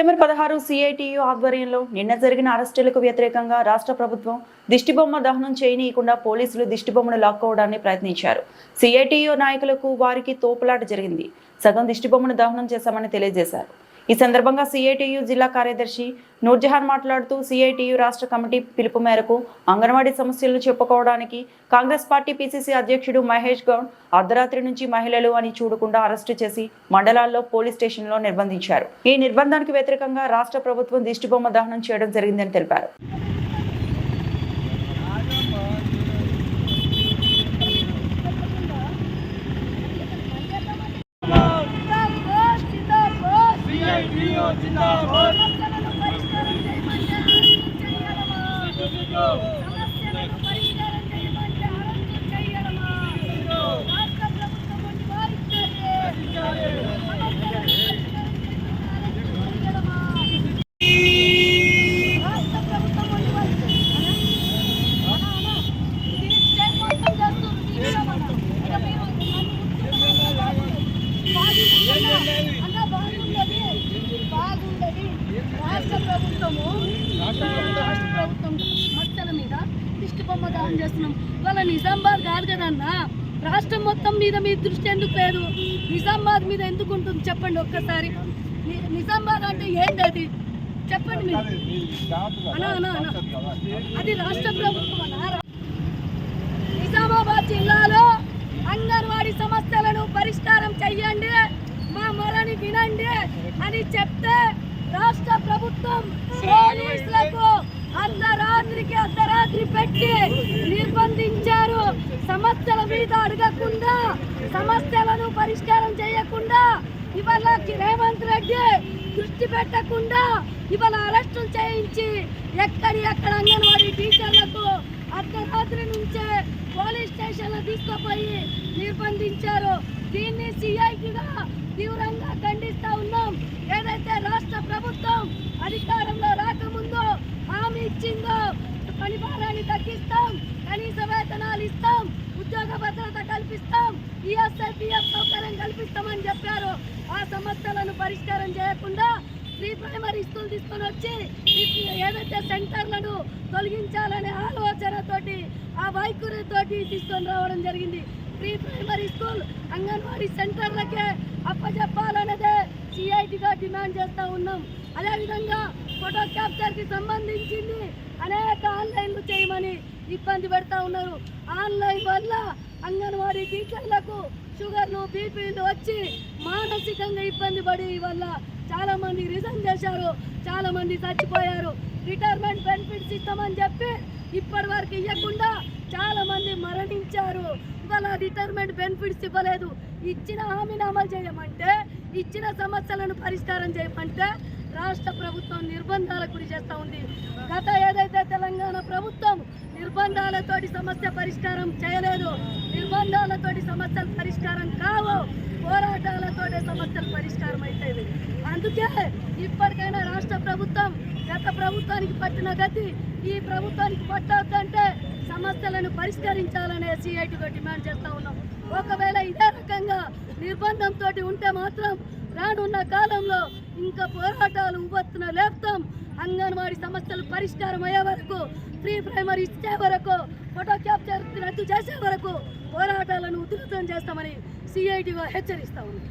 September పదహారు CITU ఆధ్వర్యంలో నిన్న జరిగిన అరెస్టులకు వ్యతిరేకంగా రాష్ట్ర ప్రభుత్వం దిష్టిబొమ్మ దహనం చేయనీయకుండా పోలీసులు దిష్టిబొమ్మను లాక్కోవడాన్ని ప్రయత్నించారు. సిఐటియు నాయకులకు వారికి తోపులాట జరిగింది. సగం దిష్టిబొమ్మను దహనం చేశామని తెలియజేశారు. ఈ సందర్భంగా సిఐటియు జిల్లా కార్యదర్శి నూర్జహాన్ మాట్లాడుతూ సిఐటియు రాష్ట్ర కమిటీ పిలుపు మేరకు అంగన్వాడీ సమస్యలను చెప్పుకోవడానికి కాంగ్రెస్ పార్టీ పిసిసి అధ్యక్షుడు మహేష్ గౌడ్ అర్ధరాత్రి నుంచి మహిళలు అని చూడకుండా అరెస్టు చేసి మండలాల్లో పోలీస్ స్టేషన్లో నిర్బంధించారు. ఈ నిర్బంధానికి వ్యతిరేకంగా రాష్ట్ర ప్రభుత్వం దిష్టిబొమ్మ దహనం చేయడం జరిగిందని తెలిపారు. జిందాబాద్. జిందాబాద్. సిఐటియు జిందాబాద్ సమస్యలను పరిష్కారం చేయమంటే అరెస్టు చేయడమా సమస్యలను పరిష్కారం చేయమంటే అరెస్టు చేయడమా రాష్ట్ర ప్రభుత్వం వంటి వారిద్దరే సమస్యలను పరిష్కారం చేయమంటే అరెస్టు చేయడమా రాష్ట్ర ప్రభుత్వం వంటి వారిద్దరే అనా అనా ఇది స్టేట్ మొత్తం చేస్తుంది తీసుకోమన్నా ఇక మీరు బాగుండదు అన్న బాగుండదు బాగుండదు రాష్ట్ర ప్రభుత్వము రాష్ట్ర ప్రభుత్వం సమస్యల మీద దిష్టి బొమ్మ దానం చేస్తున్నాం. వాళ్ళ నిజామాబాద్ కాదు కదన్నా రాష్ట్రం మొత్తం మీద మీ దృష్టి ఎందుకు లేదు? నిజామాబాద్ మీద ఎందుకు ఉంటుంది చెప్పండి ఒక్కసారి. నిజామాబాద్ అంటే ఏంటి అది చెప్పండి మీరు. అది రాష్ట్ర ప్రభుత్వం నిజామాబాద్ జిల్లాలో అంగన్వాడీ సమస్యలను పరిష్కారం చెయ్యండి. మా మొరని వినండి అని చెప్తే ప్రభుత్వం పోలీసులకు అర్ధరాత్రికి అర్ధరాత్రి పెట్టి నిర్బంధించారు. సమస్యల మీద అడగకుండా సమస్యలను పరిష్కారం చేయకుండా ఇవాళ రేవంత్ రెడ్డి దృష్టి పెట్టకుండా ఇవాళ అరెస్టులు చేయించి ఎక్కడి ఎక్కడ అంగన్వాడీ టీచర్లకు అర్ధరాత్రి నుంచే పోలీస్ స్టేషన్లో తీసుకుపోయి నిర్బంధించారు. దీన్ని సిఐటిగా తీవ్రంగా ఖండిస్తా ఉన్నాం. ఏదైతే రాష్ట్ర ప్రభుత్వం అధికారంలో రాకముందు హామీ ఇచ్చిందో పని భారాన్ని తగ్గిస్తాం కనీస వేతనాలు ఇస్తాం ఉద్యోగ భద్రత కల్పిస్తాం ఈఎస్ఐ పిఎఫ్ సౌకర్యం కల్పిస్తామని చెప్పారు. ఆ సమస్యలను పరిష్కారం చేయకుండా ప్రీ ప్రైమరీ స్కూల్ తీసుకొని వచ్చి ఏదైతే సెంటర్లను తొలగించాలనే ఆలోచనతోటి ఆ వైఖరితోటి తీసుకొని రావడం జరిగింది. ప్రీ ప్రైమరీ స్కూల్ అంగన్వాడీ సెంటర్లకే అప్పచెప్పాలన్నదే సిఐటిగా డిమాండ్ చేస్తూ ఉన్నాం. అదేవిధంగా ఫోటో క్యాప్చర్కి సంబంధించింది అనేక ఆన్లైన్లు చేయమని ఇబ్బంది పెడతా ఉన్నారు. ఆన్లైన్ వల్ల అంగన్వాడీ టీచర్లకు షుగర్లు బీపీలు వచ్చి మానసికంగా ఇబ్బంది పడి వల్ల చాలా మంది రిజైన్ చేశారు చాలా మంది చచ్చిపోయారు. రిటైర్మెంట్ బెనిఫిట్స్ ఇస్తామని చెప్పి ఇప్పటి వరకు ఇవ్వకుండా చాలా మంది మరణించారు. ఇవాళ రిటైర్మెంట్ బెనిఫిట్స్ ఇవ్వలేదు. ఇచ్చిన హామీని అమలు చేయమంటే ఇచ్చిన సమస్యలను పరిష్కారం చేయమంటే రాష్ట్ర ప్రభుత్వం నిర్బంధాలకు గురి చేస్తూ ఉంది. గత ఏదైతే తెలంగాణ ప్రభుత్వం నిర్బంధాలతోటి సమస్య పరిష్కారం చేయలేదు నిర్బంధాలతోటి సమస్యలు పరిష్కారం కాదు. సమస్యలు పరిష్కారం అవుతాయి అందుకే ఇప్పటికైనా రాష్ట్ర ప్రభుత్వం గత ప్రభుత్వానికి పట్టిన గతి ఈ ప్రభుత్వానికి పట్టొద్దంటే సమస్యలను పరిష్కరించాలనే సిఐటిగా డిమాండ్ చేస్తా ఉన్నాం. ఒకవేళ ఇదే రకంగా నిర్బంధంతో ఉంటే మాత్రం రానున్న కాలంలో ఇంకా పోరాటాలు ఉవ్వెత్తున లేపుతాం. అంగన్వాడీ సమస్యలు పరిష్కారం అయ్యే వరకు ప్రీ ప్రైమరీ ఇచ్చే వరకు ఫోటో క్యాప్చర్ రద్దు చేసే వరకు పోరాటాలను ఉధృతం చేస్తామని సిఐటిగా హెచ్చరిస్తా ఉన్నాం.